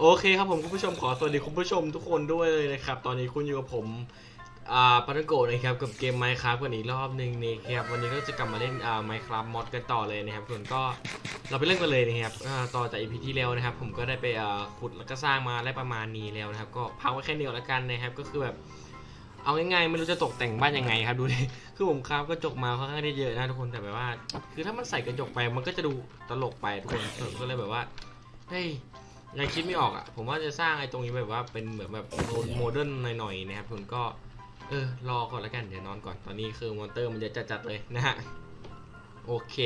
โอเคครับผมคุณผู้ชมขอสวัสดีคุณผู้ชมทุกคนด้วยเลยนะครับ ตอนนี้คุณอยู่กับผมอ่าปัตโกนะครับกับเกม Minecraft กันอีกรอบหนึ่งนะครับวันนี้ก็จะกลับมาเล่นอ่า Minecraft mod กันต่อเลยนะครับส่วนก็เราไปเล่นกันเลยนะครับอ่าต่อจาก EP ที่แล้วนะครับ ผมก็ได้ไปอ่าขุดแล้วก็สร้างมาได้ประมาณนี้แล้วนะครับ ก็พักไว้แค่เดียวแล้วกันนะครับก็คือแบบเอาง่ายๆไม่รู้จะตกแต่งบ้านยังไงครับดูดิคือผมคราฟกระจกมาค่อนข้างที่เยอะนะทุกคนแต่แบบว่า คือถ้ามันใส่กระจกไปมันก็จะดูตลกไปทุกคนก็เลยแบบว่าเฮ้ย ยังคิดไม่ออกอะ ผมว่าจะสร้างไอ้ตรงนี้แบบว่าเป็นเหมือนแบบโมเดิร์นหน่อยๆนะครับทุกคนก็ เออ รอก่อนแล้วกัน เดี๋ยวนอนก่อน ตอนนี้คือมอนเตอร์มันจะจัดๆเลยนะฮะ โอเค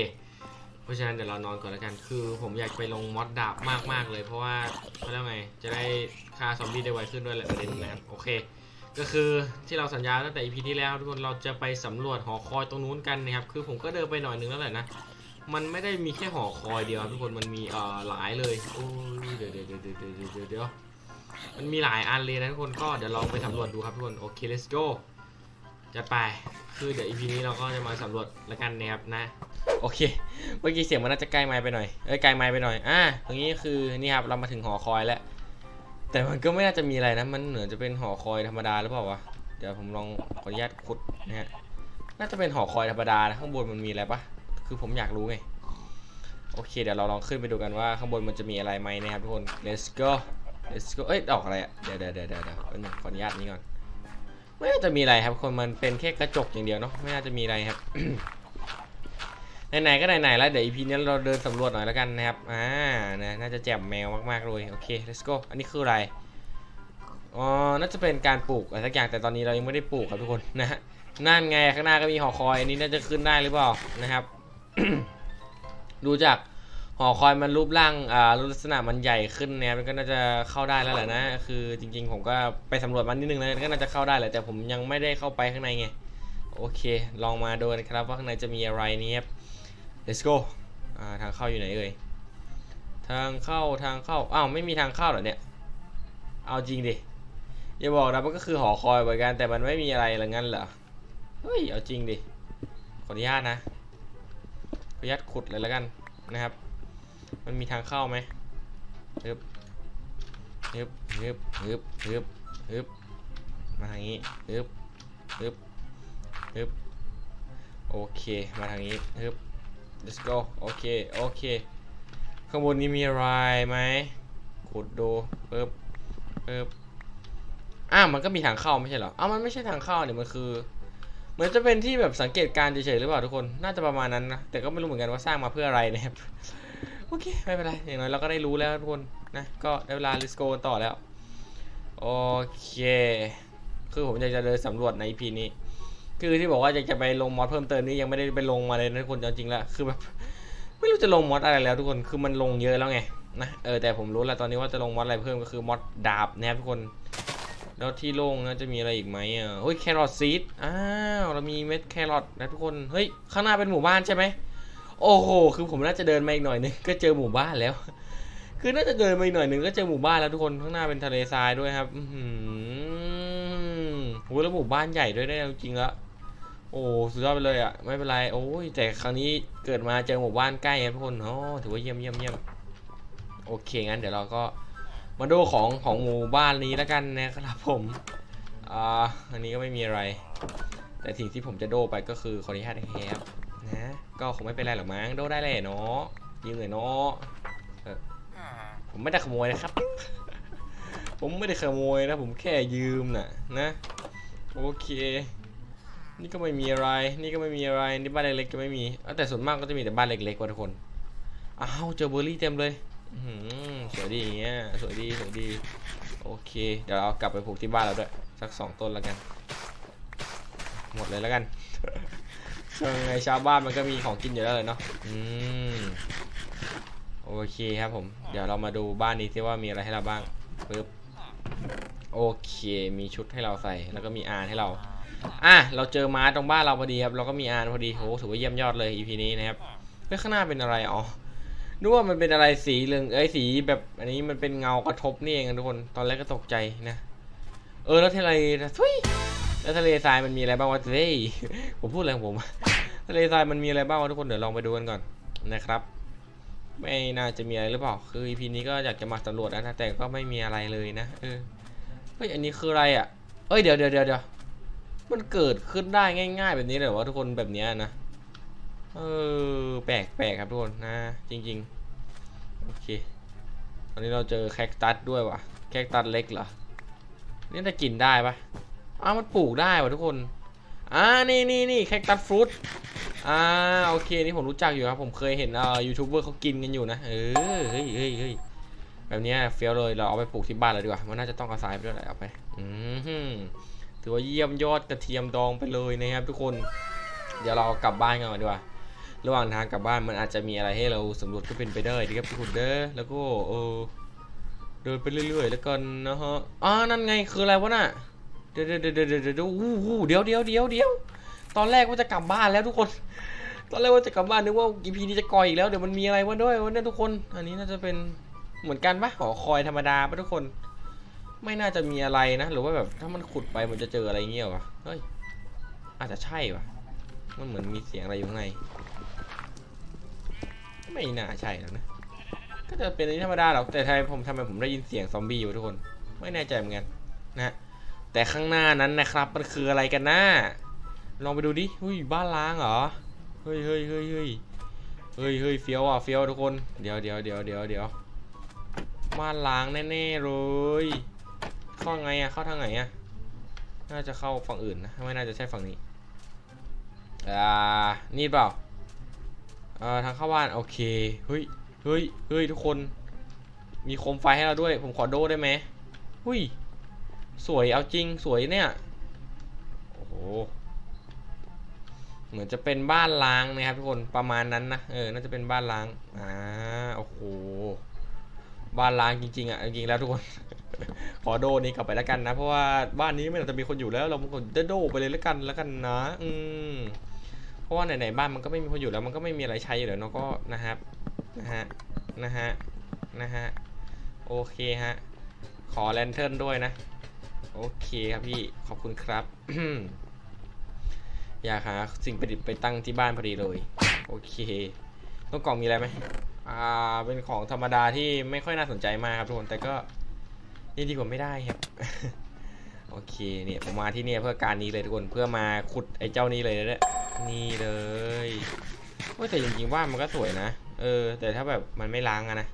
เพราะฉะนั้นเดี๋ยวเรานอนก่อนแล้วกัน คือผมอยากไปลงมอดดาบมากๆเลย เพราะว่าเขาเรียกไง จะได้ฆ่าซอมบี้ได้ไวขึ้นด้วยแหละประเด็นนะครับโอเค ก็คือที่เราสัญญาตั้งแต่ EP ที่แล้วทุกคน เราจะไปสำรวจหอคอยตรงนู้นกันนะครับ คือผมก็เดินไปหน่อยนึงแล้วแหละนะ มันไม่ได้มีแค่หอคอยเดียวทุกคนมันมีเอ่อหลายเลยโอ้ยเดี๋ยวเดี๋ยวเดี๋ยวเดี๋ยวเดี๋ยวเดี๋ยวเดี๋ยวมันมีหลายอันเลยนะทุกคนก็เดี๋ยวลองไปสำรวจดูครับทุกคนโอเค let's go จะไปคือเดี๋ยว EP นี้เราก็จะมาสำรวจแล้วกันนะครับนะโอเค เมื่อกี้เสียงมันน่าจะใกล้ไม้ไปหน่อยเอ้ยไกลไม้ไปหน่อยอะตรงนี้คือนี่ครับเรามาถึงหอคอยแล้วแต่มันก็ไม่น่าจะมีอะไรนะมันเหมือนจะเป็นหอคอยธรรมดาหรือเปล่าวะเดี๋ยวผมลองขออนุญาตขุดนะฮะน่าจะเป็นหอคอยธรรมดานะข้างบนมันมีอะไรปะ คือผมอยากรู้ไง โอเค เดี๋ยวเราลองขึ้นไปดูกันว่าข้างบนมันจะมีอะไรไหมนะครับทุกคน let's go let's go เอ้ย ออกอะไรอะเดี๋ยวเดี๋ยวเดี๋ยวเดี๋ยวเดี๋ยวขออนุญาตนี้ก่อน ไม่น่าจะมีอะไรครับคนมันเป็นแค่กระจกอย่างเดียวเนาะ ไม่น่าจะมีอะไรครับ ไหนๆ ก็ไหนๆ แล้ว เดี๋ยว EP นี้เราเดินสำรวจหน่อยแล้วกันนะครับ อ่านะน่าจะแจ่มแมวมากๆ เลย โอเค let's go อันนี้คืออะไรอ๋อ น่าจะเป็นการปลูกอะไรสักอย่าง แต่ตอนนี้เรายังไม่ได้ปลูกครับทุกคนนะฮะนั่นไงข้างหน้าก็มีหอคอย อันนี้น่าจะขึ้นได้หรือเปล่านะครับ ดูจากหอคอยมันรูปร่างอ่าลักษณะมันใหญ่ขึ้นนะครับมันก็น่าจะเข้าได้แล้วแหละนะ คือจริง ๆ ผมก็ไปสำรวจมันนิดนึงแล้วก็น่าจะเข้าได้แหละแต่ผมยังไม่ได้เข้าไปข้างในไงโอเค ลองมาดูกันครับว่าข้างในจะมีอะไรนี่ครับ let's go อ่าทางเข้าอยู่ไหนเอ่ยทางเข้าทางเข้าอ้าวไม่มีทางเข้าเหรอเนี่ย เอาจริงดิอย่าบอกนะมันก็คือหอคอยเหมือนกันแต่มันไม่มีอะไรหรืองั้นเหรอเฮ้ยเอาจริงดิขออนุญาตนะ ออนุญาตขุดเลยแล้วกันนะครับ มันมีทางเข้าไหมฮึบฮึบฮึบฮึบฮึบฮึบมาทางนี้ฮึบฮึบฮึบโอเค มาทางนี้ฮึบ let's go โอเค โอเค ข้างบนนี้มีอะไรไหมขุดดูปึ๊บปึ๊บอ้าวมันก็มีทางเข้าไม่ใช่เหรอ อ้าวมันไม่ใช่ทางเข้าเนี่ยมันคือ เหมือนจะเป็นที่แบบสังเกตการเฉยๆหรือเปล่าทุกคน น่าจะประมาณนั้นนะ แต่ก็ไม่รู้เหมือนกันว่าสร้างมาเพื่ออะไรนะครับ โอเค ไม่เป็นไร อย่างน้อยเราก็ได้รู้แล้วทุกคนนะ ก็ได้เวลา let's go ต่อแล้ว โอเค คือผมอยากจะเดินสำรวจใน EP นี้ คือที่บอกว่าอยากจะไปลงมอดเพิ่มเติมนี่ยังไม่ได้ไปลงมาเลยนะทุกคนจริงๆแล้วคือแบบไม่รู้จะลงมอดอะไรแล้วทุกคน คือมันลงเยอะแล้วไงนะ เออแต่ผมรู้แล้วตอนนี้ว่าจะลงมอดอะไรเพิ่มก็คือมอดดาบนะครับทุกคน แล้วที่โล่งนะจะมีอะไรอีกไหมอะเฮ้ยแครอทซีดอ้าวเรามีเม็ดแครอทนะทุกคนเฮ้ยข้างหน้าเป็นหมู่บ้านใช่ไหมโอ้โหคือผมน่าจะเดินมาอีกหน่อยนึงก็เจอหมู่บ้านแล้ว คือน่าจะเดินมาอีกหน่อยนึงก็เจอหมู่บ้านแล้วทุกคนข้างหน้าเป็นทะเลทรายด้วยครับอือหือโหแล้วหมู่บ้านใหญ่ด้วยได้จริงล้วโอ้สุดยอดไปเลยอะไม่เป็นไรโอ้ยแต่ครั้งนี้เกิดมาเจอหมู่บ้านใกล้ครับทุกคนโอ้ถือว่าเยี่ยมเยี่ยมเยี่ยมโอเคงั้นเดี๋ยวเราก็ มาดูของของหมู่บ้านนี้แล้วกันนะครับผมอ่าอันนี้ก็ไม่มีอะไร แต่สิ่งที่ผมจะโดไปก็คือขออนุญาตนะครับนะก็คงไม่เป็นไรหรอกมั้งโดได้เลยเนาะยืมเลยเนาะเออผมไม่ได้ขโมยนะครับ ผมไม่ได้ขโมยนะผมแค่ยืมน่ะนะโอเค นี่ก็ไม่มีอะไร นี่ก็ไม่มีอะไร นี่บ้านเล็กๆก็ไม่มีแต่ส่วนมากก็จะมีแต่บ้านเล็กๆว่ะทุกคน อ้าวเจอเบอร์รี่เต็มเลย สวยดีอย่างเงี้ยสวยดีสวยดี โอเค เดี๋ยวเรากลับไปปลูกที่บ้านเราด้วย สักสองต้นแล้วกัน หมดเลยแล้วกันยังไงชาวบ้านมันก็มีของกินอยู่แล้วเลยเนาะอืมโอเคครับผม เดี๋ยวเรามาดูบ้านนี้ซิว่ามีอะไรให้เราบ้างปึ๊บโอเค มีชุดให้เราใส่ แล้วก็มีอานให้เรา อะ เราเจอม้าตรงบ้านเราพอดีครับ เราก็มีอานพอดีโหถือว่าเยี่ยมยอดเลย EP นี้นะครับเฮ้ยข้างหน้าเป็นอะไร อ๋อ นึกว่ามันเป็นอะไรสีเหลืองเอ้ยสีแบบอันนี้มันเป็นเงากระทบนี่เองอะทุกคนตอนแรกก็ตกใจนะเออแล้วทะเลทุยแล้วทะเลทรายมันมีอะไรบ้างวะเฮ้ยผมพูดอะไรของผมทะเลทรายมันมีอะไรบ้างวะทุกคนเดี๋ยวลองไปดูกันก่อนนะครับ ไม่น่าจะมีอะไรหรือเปล่าคือ EP นี้ก็อยากจะมาสำรวจนะแต่ก็ไม่มีอะไรเลยนะเออเฮ้ยอันนี้คืออะไรอะเอ้ยเดี๋ยวเดี๋ยวเดี๋ยวมันเกิดขึ้นได้ง่าย ๆ แบบนี้เลยเหรอวะทุกคนแบบเนี้ยนะ เออแปลกแปลกครับทุกคนนะจริงๆ โอเค ตอนนี้เราเจอแคคตัสด้วยว่ะ แคคตัสเล็กเหรอ นี่จะกินได้ปะอ้าวมันปลูกได้ว่ะทุกคนอ่านี่นี่นี่แคคตัสฟรุตอ่าโอเคนี่ผมรู้จักอยู่ครับ ผมเคยเห็นเอ่อยูทูบเบอร์เขากินกันอยู่นะเออเฮ้ยเฮ้ยเฮ้ยแบบนี้เฟี้ยวเลยเราเอาไปปลูกที่บ้านเลยดีกว่ามันน่าจะต้องเอาทรายไปด้วยแหละเอาไปอืมถือว่าเยี่ยมยอดกระเทียมดองไปเลยนะครับทุกคน เดี๋ยวเรากลับบ้านกันก่อนดีกว่า ระหว่างทางกลับบ้านมันอาจจะมีอะไรให้เราสำรวจก็เป็นไปได้ดีครับทุกคนเด้อแล้วก็เออเดินไปเรื่อยๆ แล้วกันนะฮะอ่านั่นไงคืออะไรวะน่ะเดี๋ยวเดี๋ยวเดี๋ยวเดี๋ยวเดี๋ยวเดี๋ยวอู้หูเดี๋ยวเดี๋ยวเดี๋ยวเดี๋ยวตอนแรกว่าจะกลับบ้านแล้วทุกคน ตอนแรกว่าจะกลับบ้านนึกว่าอีพีนี้จะกอยอีกแล้วเดี๋ยวมันมีอะไรวะด้วยวะเนี่ยทุกคน อันนี้น่าจะเป็นเหมือนกันปะหอคอยธรรมดาปะทุกคน ไม่น่าจะมีอะไรนะ หรือว่าแบบถ้ามันขุดไปมันจะเจออะไรเงี้ยวะเฮ้ยอาจจะใช่วะมันเหมือนมีเสียงอะไรอยู่ข้างใน ไม่น่าใช่หรอกนะ ก็จะเป็นธรรมดาหรอก แต่ทำไมผมทำไมผมได้ยินเสียงซอมบี้อยู่ทุกคน ไม่แน่ใจเหมือนกันนะฮะแต่ข้างหน้านั้นนะครับ มันคืออะไรกันนะลองไปดูดิหุ้ยบ้านล้างเหรอ เฮ้ยเฮ้ยเฮ้ยเฮ้ยเฮ้ยเฮ้ยเฟี้ยวอะเฟี้ยวทุกคน เดี๋ยวเดี๋ยวเดี๋ยวเดี๋ยวเดี๋ยวบ้านล้างแน่ๆเลย เข้าไงอะ เข้าทางไหนอะ น่าจะเข้าฝั่งอื่นนะ ไม่น่าจะใช่ฝั่งนี้ อ่า นี่เปล่า เอ่อทางเข้าบ้านโอเคเฮ้ยเฮ้ยเฮ้ยทุกคน มีโคมไฟให้เราด้วย ผมขอโดได้ไหมหุ้ยสวยเอาจริงสวยเนี่ยโอ้โหเหมือนจะเป็นบ้านล้างนะครับทุกคนประมาณนั้นนะเออน่าจะเป็นบ้านล้างอ่าโอ้โหบ้านล้างจริงๆอะจริงๆแล้วทุกคน ขอโดนี้กลับไปแล้วกันนะ เพราะว่าบ้านนี้ไม่น่าจะมีคนอยู่แล้ว เราก็จะโดไปเลยแล้วกันแล้วกันนะ อืม ราะว่าไหนๆบ้านมันก็ไม่มีคนอยู่แล้วมันก็ไม่มีอะไรใช้อยู่แล้วเนาะก็นะครับนะฮะนะฮะนะฮะโอเคฮะขอแลนเทิร์นด้วยนะ โอเคครับพี่ขอบคุณครับ อยากหาสิ่งประดิษฐ์ไปตั้งที่บ้านพอดีเลย โอเคต้นกล่องมีอะไรไหมอ่าเป็นของธรรมดาที่ไม่ค่อยน่าสนใจมากครับทุกคนแต่ก็นี่ดีกว่าไม่ได้ครับโอเคเนี่ยผมมาที่เนี่ยเพื่อการนี้เลยทุกคนเพื่อมาขุดไอ้เจ้านี้เลยนะเนี่ย นี่เลยโอ้ยแต่จริงๆว่ามันก็สวยนะ เออ แต่ถ้าแบบมันไม่ล้างอะนะ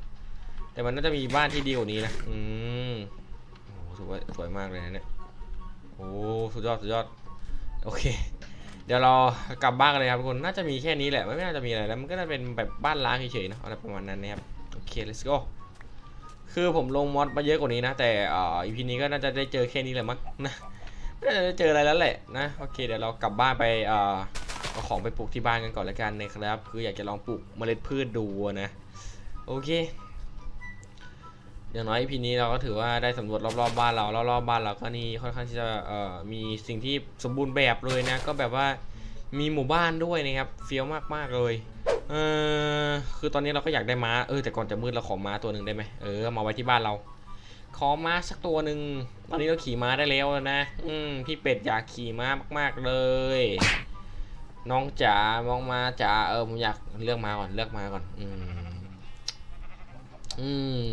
แต่มันน่าจะมีบ้านที่ดีกว่านี้นะ อืมโอ้โหสวยสวยมากเลยนะเนี่ย โอ้สุดยอดสุดยอด โอเค เดี๋ยวเรากลับบ้านกันเลยครับทุกคน น่าจะมีแค่นี้แหละ ไม่น่าจะมีอะไรแล้ว มันก็จะเป็นแบบบ้านล้างเฉยๆนะอะไรประมาณนั้นนะครับ โอเค let's go คือผมลงมอดมาเยอะกว่านี้นะ แต่อ่า EP นี้ก็น่าจะได้เจอแค่นี้แหละมั้งนะไม่น่าจะได้เจออะไรแล้วแหละนะ โอเค เดี๋ยวเรากลับบ้านไปอ่า เอาของไปปลูกที่บ้านกันก่อนละกันนะครับ คืออยากจะลองปลูกเมล็ดพืชดูนะ โอเค อย่างน้อยพีนี้เราก็ถือว่าได้สำรวจรอบๆบ้านเรารอบๆบ้านเราก็นี่ค่อนข้างที่จะเอ่อมีสิ่งที่สมบูรณ์แบบเลยนะ ก็แบบว่ามีหมู่บ้านด้วยนะครับเฟี้ยวมากๆเลยเออคือตอนนี้เราก็อยากได้ม้าเออแต่ก่อนจะมืดเราขอม้าตัวหนึ่งได้ไหมเออมาไว้ที่บ้านเรา ขอม้าสักตัวหนึ่งตอนนี้เราขี่ม้าได้แล้วนะ อืมพี่เป็ดอยากขี่ม้ามาก ๆเลย น้องจ๋ามองมาจ๋าเออผมอยากเลือกมาก่อนเลือกมาก่อน อืมอืม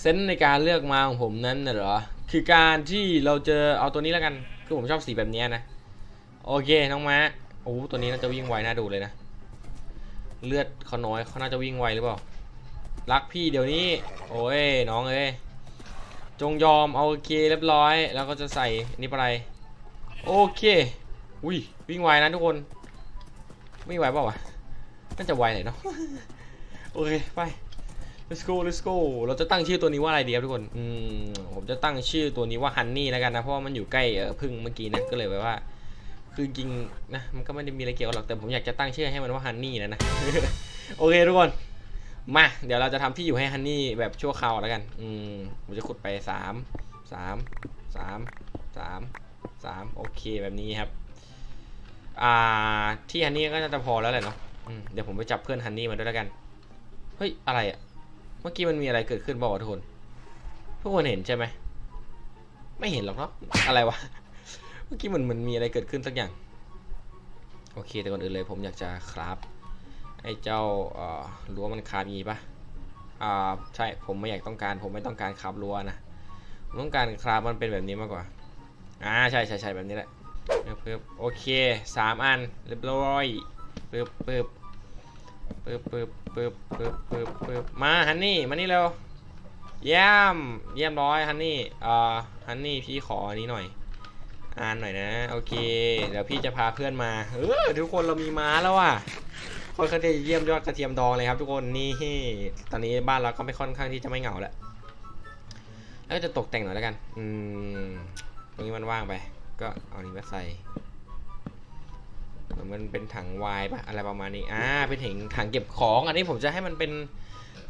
เซนในการเลือกมาของผมนั้นน่ะเหรอคือการที่เราเจะเอาตัวนี้แล้วกันคือผมชอบสีแบบนี้นะโอเคน้องม้าโอ้ตัวนี้น่าจะวิ่งไวน่าดูเลยนะเลือดเขาน้อยเขาน่าจะวิ่งไวหรือเปล่ารักพี่เดี๋ยวนี้ โอ้ยน้องเอ้ยจงยอมเอาโอเคเรียบร้อย แล้วก็จะใส่นี่ไปอะไรโอเค อุ้ยวิ่งไวนะทุกคนวิ่ไวเปล่าวะน่าจะไวหน่อยเนาะโอเคไป let's go let's go เราจะตั้งชื่อตัวนี้ว่าอะไรดีครับทุกคน อืม ผมจะตั้งชื่อตัวนี้ว่าฮันนี่แล้วกันนะ เพราะว่ามันอยู่ใกล้พึ่งเมื่อกี้นะ ก็เลยแบบว่า คือจริงนะ มันก็ไม่ได้มีอะไรเกี่ยวหรอก แต่ผมอยากจะตั้งชื่อให้มันว่าฮันนี่นะนะ โอเคทุกคน มา เดี๋ยวเราจะทำที่อยู่ให้ฮันนี่แบบชั่วคราวแล้วกัน อืม ผมจะขุดไปสาม สาม สาม สาม สาม โอเคแบบนี้ครับ อ่าที่ฮันนี่ก็น่าจะพอแล้วแหละเนาะเดี๋ยวผมไปจับเพื่อนฮันนี่มาด้วยแล้วกัน เฮ้ย อะไรอะเมื่อกี้มันมีอะไรเกิดขึ้นบอกทุกคน ทุกคนเห็นใช่ไหม ไม่เห็นหรอกเนาะ อะไรวะ เมื่อกี้มันมันมีอะไรเกิดขึ้นสักอย่าง โอเค แต่ก่อนอื่นเลยผมอยากจะครับให้เจ้าเอ่อรั้วมันคาบงี้ปะอ่า ใช่ ผมไม่อยากต้องการ ผมไม่ต้องการคราบรั้วนะ ผมต้องการคราบมันเป็นแบบนี้มากกว่า อ่า ใช่ใช่ใช่แบบนี้แหละ เพิ่มเพิ่มโอเคสามอันเรียบร้อยปึ๊บปึ๊บปึ๊บปึ๊บปึ๊บปึ๊บปึ๊บปึ๊บมาฮันนี่มานี่เร็วเยี่ยมเยี่ยมร้อยฮันนี่อ่าฮันนี่พี่ขออันนี้หน่อยอ่านหน่อยนะโอเค เดี๋ยวพี่จะพาเพื่อนมาเออทุกคนเรามีม้าแล้วอะคนเขาจะเยี่ยมยอดกระเทียมดองเลยครับ ทุกคนนี่ตอนนี้บ้านเราก็ไม่ค่อนข้างที่จะไม่เหงาแล้วแล้วจะตกแต่งหน่อยแล้วกัน อืมตรงนี้มันว่างไป ก็เอานี้มาใส่มันเป็นถังไวน์ปะอะไรประมาณนี้อ่าเป็นถังถังเก็บของ อันนี้ผมจะให้มันเป็น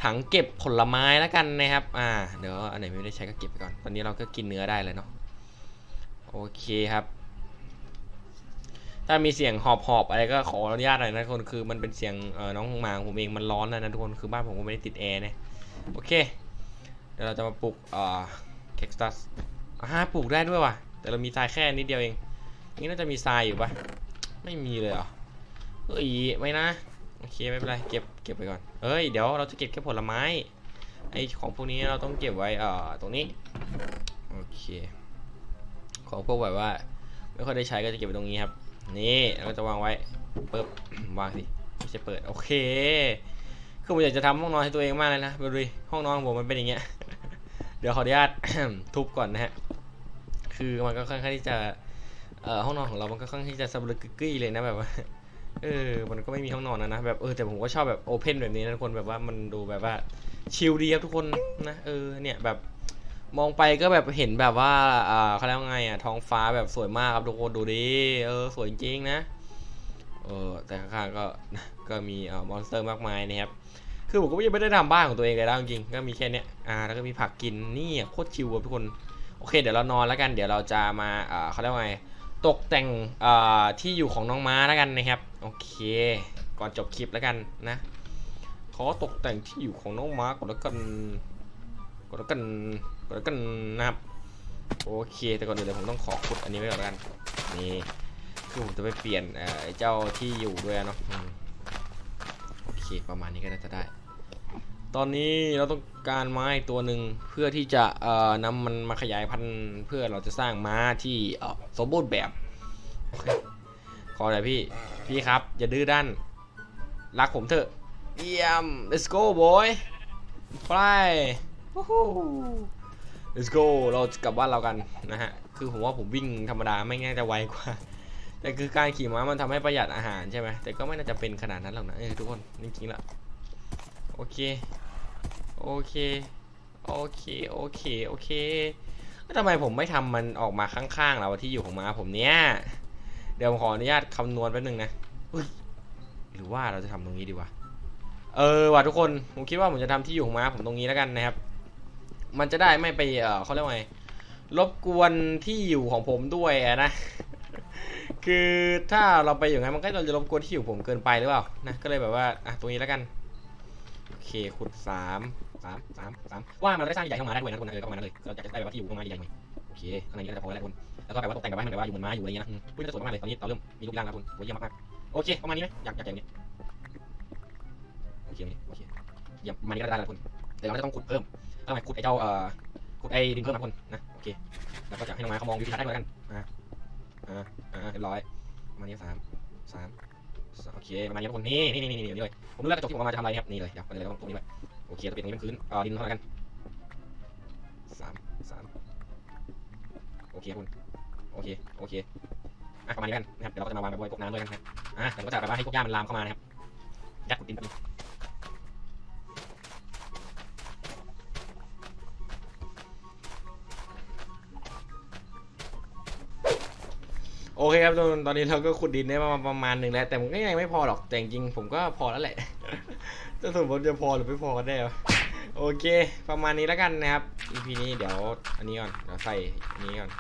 ถังเก็บผลไม้แล้วกันนะครับ อ่า เดี๋ยวอันไหนไม่ได้ใช้ก็เก็บไปก่อน ตอนนี้เราก็กินเนื้อได้เลยเนาะ โอเคครับ ถ้ามีเสียงหอบหอบอะไรก็ขออนุญาตหน่อยนะทุกคน คือมันเป็นเสียงเออน้องหมาของผมเองมันร้อนนะนะทุกคน คือบ้านผมก็ไม่ได้ติดแอร์นะโอเค เดี๋ยวเราจะมาปลูกเอ่อ เค็กซัสอ่าปลูกได้ด้วยว่ะ แต่เรามีทรายแค่นิดเดียวเอง นี่น่าจะมีทรายอยู่ปะไม่มีเลยเหรอเอ้ยไม่นะโอเคไม่เป็นไรเก็บเก็บไปก่อนเอ้ยเดี๋ยวเราจะเก็บแค่ผลไม้ไอของพวกนี้เราต้องเก็บไว้เอ่อตรงนี้โอเคของพวกแบบว่า ไม่ค่อยได้ใช้ก็จะเก็บไว้ตรงนี้ครับ นี่แล้วก็จะวางไว้เปึ๊บวางสิไม่ใช่เปิดโอเคคือผมอยากจะทำห้องนอนให้ตัวเองมากเลยนะดูดิห้องนอนของผมมันเป็นอย่างเงี้ยเดี๋ยวขออนุญาตทุบก่อนนะฮะ คือมันก็ค่อนข้างที่จะเอ่อห้องนอนของเรา มันก็ค่อนข้างที่จะสบลึกกึกกึ้ยเลยนะแบบว่าเออ มันก็ไม่มีห้องนอนนะนะแบบเออแต่ผมก็ชอบแบบโอเพนแบบนี้นะทุกคนแบบว่ามันดูแบบว่าชิลดีครับทุกคนนะเออเนี่ยแบบมองไปก็แบบเห็นแบบว่าอ่าเขาเรียกว่าไงอะท้องฟ้าแบบสวยมากครับทุกคนดูดิเออสวยจริงๆนะเออแต่ข้างๆก็ก็มีเอ่อมอนสเตอร์มากมายนะครับคือผมก็ยังไม่ได้ทำบ้านของตัวเองเลยนะจริงๆก็มีแค่เนี้ยอ่าแล้วก็มีผักกินนี่อะโคตรชิลอะทุกคน อเคเดี๋ยวเรานอนแล้วกันเดี๋ยวเราจะมาเขาเรียกว่าไงตกแต่งที่อยู่ของน้องม้าแล้วกันนะครับโอเค ก่อนจบคลิปแล้วกันนะขอตกแต่งที่อยู่ของน้องม้าก่อนแล้วกันก่อนแล้วกันก่อนแล้วกันนะครับโอเค แต่ก่อนอื่นเดี๋ยวผมต้องขอขุดอันนี้ไว้ก่อนแล้วกันนี่คือผมจะไปเปลี่ยนเจ้าที่อยู่ด้วยเนาะโอเคประมาณนี้ก็น่าจะได้ ตอนนี้เราต้องการไม้ตัวหนึ่งเพื่อที่จะเอ่อนำมันมาขยายพันธุ์เพื่อเราจะสร้างม้าที่เอ่อสมบูรณ์แบบโอเคขอหน่อยพี่พี่ครับ อย่าดื้อด้านรักผมเถอะเยี่ยม let's go boy ไป let's go เราจะกลับบ้านเรากันนะฮะคือผมว่าผมวิ่งธรรมดาไม่ง่ายจะไวกว่า แต่คือการขี่ม้ามันทำให้ประหยัดอาหารใช่ไหมแต่ก็ไม่น่าจะเป็นขนาดนั้นหรอกนะเออทุกคนจริงๆล้วโอเค โอเค โอเค โอเค โอเคทำไมผมไม่ทำมันออกมาข้างๆเราที่อยู่ของม้าผมเนี้ยเดี๋ยวผมขออนุญาตคำนวณแป๊บนึงนะหรือว่าเราจะทำตรงนี้ดีวะ เออว่ะทุกคน ผมคิดว่าผมจะทำที่อยู่ของม้าผมตรงนี้แล้วกันนะครับ มันจะได้ไม่ไป เออเขาเรียกว่าไง รบกวนที่อยู่ของผมด้วยนะ คือถ้าเราไปอย่างนั้นมันก็จะรบกวนที่อยู่ผมเกินไปหรือเปล่า นะ ก็เลยแบบว่า อะ ตรงนี้แล้วกัน โอเค ขุดสาม สามสามสามว่ามันได้สร้างใหญ่เข้ามาได้ด้วยนะทุกคนนะเออก็ประมาณนั้นเลยเราอยากจะได้แบบว่าที่อยู่เข้ามาณใหญ่ๆหน่อยโอเคข้างในนี้ก็จะพอแล้วทุกคนแล้วก็แบบว่าตกแต่งแบบว่าให้มันแบบว่าอยู่เหมือนม้าอยู่อะไรเงี้ยนะพูดจะสวยมากเลยตอนนี้เราเริ่มมีรูปร่างแล้วคุณโอ้ยเยี่ยมมากๆโอเคประมาณนี้ไหมอยากอยากอย่างนี้โอเคโอเคเยี่ยมมาณนี้ก็ได้แล้วคุณเดี๋ยวเราจะต้องขุดเพิ่มทำไมขุดไอ้เจ้าเอ่อขุดไอ้ดินเพิ่มนะคุณนนะโอเคแล้วก็จะให้น้องไม้เขามองวิวทิวทัศน์ได้ด้วยกันอ่าอ่าอ่าเรียบร้อยประมาณนี้สามสามโอเคประมาณนี้ทุกคนนี่นี่นี่นี่เลยผมเลือกกระจกที่ผมเอามาจะทำอะไรครับนี่เลยเดี๋ยวไปเลยตรงนี้ไป เคจะเป็นตรงนี้เป็นพื้นเอ่อดินเท่าไหร่กันสามสามโอเคคุณโอเคโอเคอะประมาณนี้กันนะครับเดี๋ยวเราก็จะมาวางแบบไว้พวกน้ำด้วยกันครับอะเดี๋ยวก็จะแบบว่าให้พวกหญ้ามันลามเข้ามานะครับยัดขุดดินไปบนึงโอเคครับทุกคนตอนนี้เราก็ขุดดินได้มาประมาณหนึ่งแล้วแต่มันก็ยังไม่พอหรอกแต่จริงๆผมก็พอแล้วแหละ จะสมมติจะพอหรือไม่พอกันแน่โอเค ประมาณนี้แล้วกันนะครับ EP นี้เดี๋ยวอันนี้ก่อนเดี๋ยวใส่อันนี้ก่อน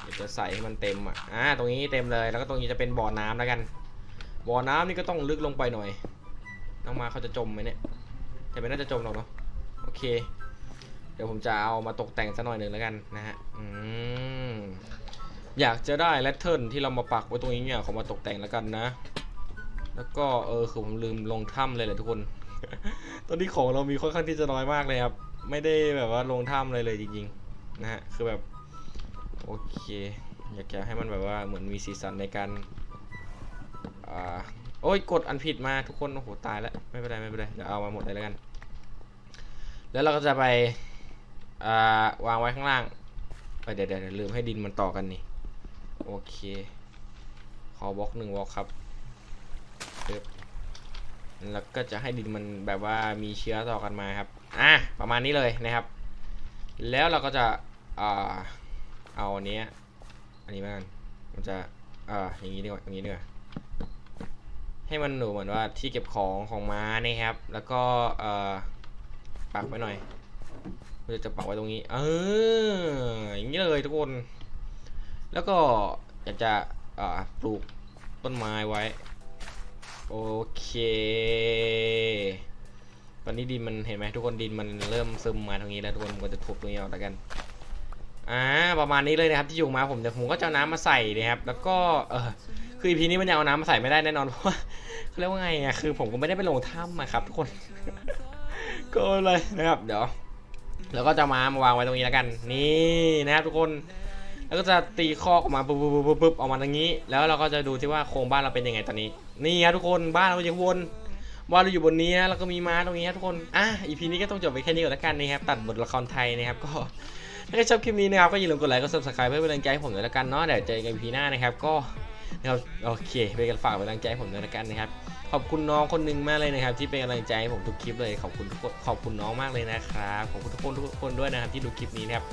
เดี๋ยวจะใส่ให้มันเต็มอะอ่าตรงนี้เต็มเลยแล้วก็ตรงนี้จะเป็นบ่อน้ำแล้วกัน บ่อน้ำนี่ก็ต้องลึกลงไปหน่อยน้องมาเขาจะจมไหมเนี่ยแต่ไม่น่าจะจมหรอกเนาะโอเค เดี๋ยวผมจะเอามาตกแต่งสักหน่อยหนึ่งแล้วกันนะฮะอืมอยากจะได้แรตเทิร์นที่เรามาปักไว้ตรงนี้เนี่ยขอมาตกแต่งแล้วกันนะ แล้วก็เออคือผมลืมลงถ้ำเลยแหละทุกคน ตอนนี้ของเรามีค่อนข้างที่จะน้อยมากเลยครับ ไม่ได้แบบว่าลงถ้ำเลยเลยจริงๆนะฮะคือแบบโอเค อยากจะให้มันแบบว่าเหมือนมีสีสันในการอ่าโอ้ยกดอันผิดมาทุกคนโอ้โหตายแล้วไม่เป็นไรไม่เป็นไรเดี๋ยวเอามาหมดเลยแล้วกัน แล้วเราก็จะไปอ่าวางไว้ข้างล่างเอ้ยเดี๋ยวเดี๋ยวเดี๋ยวลืมให้ดินมันต่อกันนี่โอเค ขอบล็อกหนึ่งบล็อกครับ ปึ๊บแล้วก็จะให้ดินมันแบบว่ามีเชื้อต่อกันมาครับ อะประมาณนี้เลยนะครับ แล้วเราก็จะอ่าเอาอันนี้อันนี้มากันมันจะอ่าอย่างนี้ดีกว่าอย่างนี้ดีกว่าให้มันหนูเหมือนว่าที่เก็บของของม้านะครับ แล้วก็เอ่อปักไว้หน่อยเราจะปักไว้ตรงนี้ เอออย่างนี้เลยทุกคน แล้วก็อยากจะปลูกต้นไม้ไว้ โอเค ตอนนี้ดินมันเห็นไหมทุกคนดินมันเริ่มซึมมาตรงนี้แล้วทุกคนผมก็จะทุบตรงนี้ออกแล้วกัน อ่าประมาณนี้เลยนะครับที่อยู่มาผมเดี๋ยวผมก็จะเอาน้ำมาใส่นะครับ แล้วก็เออคืออีพีนี้มันยังเอาน้ำมาใส่ไม่ได้แน่นอนเพราะว่าเขาเรียกว่าไงอะคือผมก็ไม่ได้ไปลงถ้ำอะครับ ทุกคน ก็เลยนะครับ เดี๋ยว แล้วก็จะมามาวางไว้ตรงนี้แล้วกัน นี่นะครับทุกคน แล้วก็จะตีคอกออกมาปุ๊บปุ๊บปุ๊บปุ๊บออกมาตรงนี้ แล้วเราก็จะดูที่ว่าโครงบ้านเราเป็นยังไงตอนนี้ นี่ครับทุกคนบ้านเราอยู่บนบ้านเราอยู่บนนี้นะแล้วก็มีม้าตรงนี้ครับทุกคนอะอีพีนี้ก็ต้องจบไปแค่นี้ก่อนแล้วกันนะครับตัดบทละครไทยนะครับก็ถ้าชอบคลิปนี้นะครับก็อย่าลืมกดไลค์กด subscribe เพื่อเป็นกำลังใจให้ผมด้วยละกันเนาะเดี๋ยวเจอกันพีหน้านะครับก็นะครับโอเคเป็นกันฝากเป็นกำลังใจให้ผมด้วยละกันนะครับ ขอบคุณน้องคนหนึงมากเลยนะครับ ที่เป็นกำลังใจให้ผมทุกคลิปเลยขอบคุณทุกขอบคุณน้องมากเลยนะครับขอบคุณทุกคนทุกคนด้วยนะครับที่ดูคลิปนี้นะครับ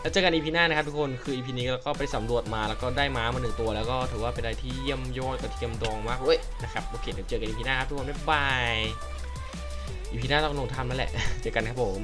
แล้วเจอกันอีพีหน้านะครับทุกคนคืออีพีนี้เราก็ไปสำรวจมาแล้วก็ได้ม้ามาหนึ่งตัว แล้วก็ถือว่าเป็นอะไรที่เยี่ยมยอดกระเทียมดองมากเลยนะครับโอเคเดี๋ยวเจอกันอีพีหน้าครับทุกคนบ๊ายบายอีพีหน้าต้องลงทำนั่นแหละเจอกันครับผม